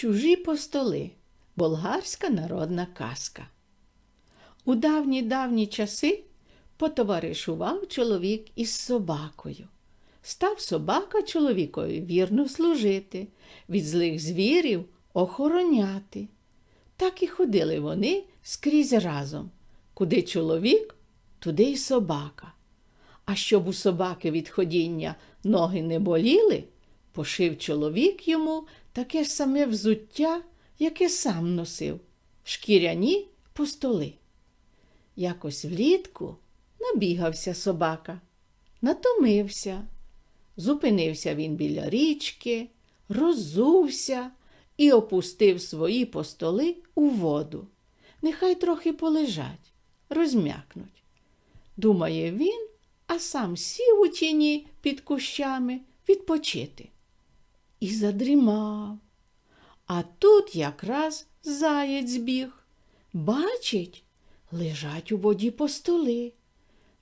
Чужі постоли. Болгарська народна казка. У давні давні часи потоваришував чоловік із собакою. Став собака чоловікові вірно служити, від злих звірів охороняти. Так і ходили вони скрізь разом. Куди чоловік, туди й собака. А щоб у собаки від ходіння ноги не боліли, пошив чоловік йому таке ж саме взуття, яке сам носив, шкіряні постоли. Якось влітку набігався собака, натомився. Зупинився він біля річки, роззувся і опустив свої постоли у воду. Нехай трохи полежать, розм'якнуть. Думає він, а сам сів у тіні під кущами відпочити. І задрімав. А тут якраз заєць біг. Бачить, лежать у воді постоли.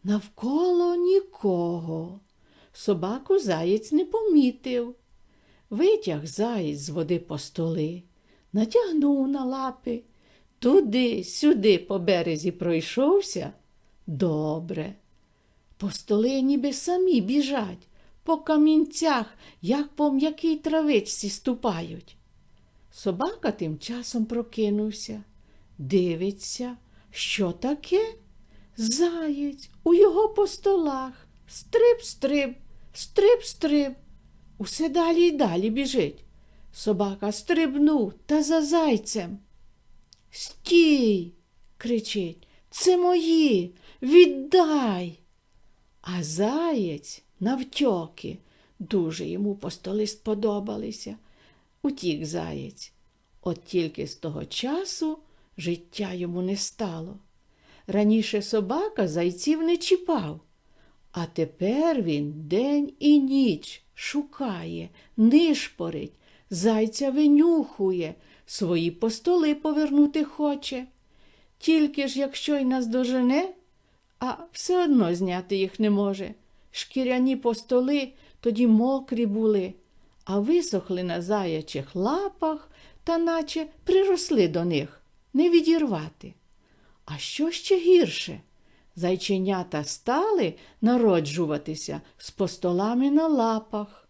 Навколо нікого. Собаку заєць не помітив. Витяг заєць з води постоли, натягнув на лапи, туди, сюди по березі пройшовся. Добре. Постоли ніби самі біжать, по камінцях, як по м'якій травичці ступають. Собака тим часом прокинувся, дивиться, що таке? Заєць у його постолах. Стрип-стрип, стрип-стрип. Усе далі й далі біжить. Собака стрибнув та за зайцем. Стій, кричить, це мої, віддай. А заєць навтьоки. Дуже йому постоли сподобалися. Утік заєць. От тільки з того часу життя йому не стало. Раніше собака зайців не чіпав, а тепер він день і ніч шукає, нишпорить, зайця винюхує, свої постоли повернути хоче. Тільки ж якщо й наздожене, а все одно зняти їх не може. Шкіряні постоли тоді мокрі були, а висохли на заячих лапах та наче приросли до них, не відірвати. А що ще гірше? Зайченята стали народжуватися з постолами на лапах.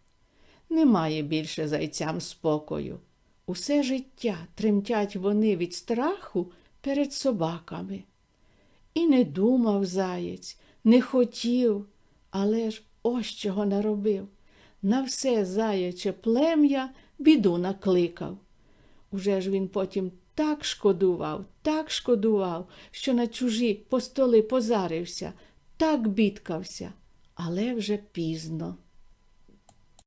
Немає більше зайцям спокою. Усе життя тремтять вони від страху перед собаками. І не думав заєць, не хотів, але ж ось чого наробив. На все заяче плем'я біду накликав. Уже ж він потім так шкодував, так шкодував, що на чужі постоли позарився, так бідкався, але вже пізно.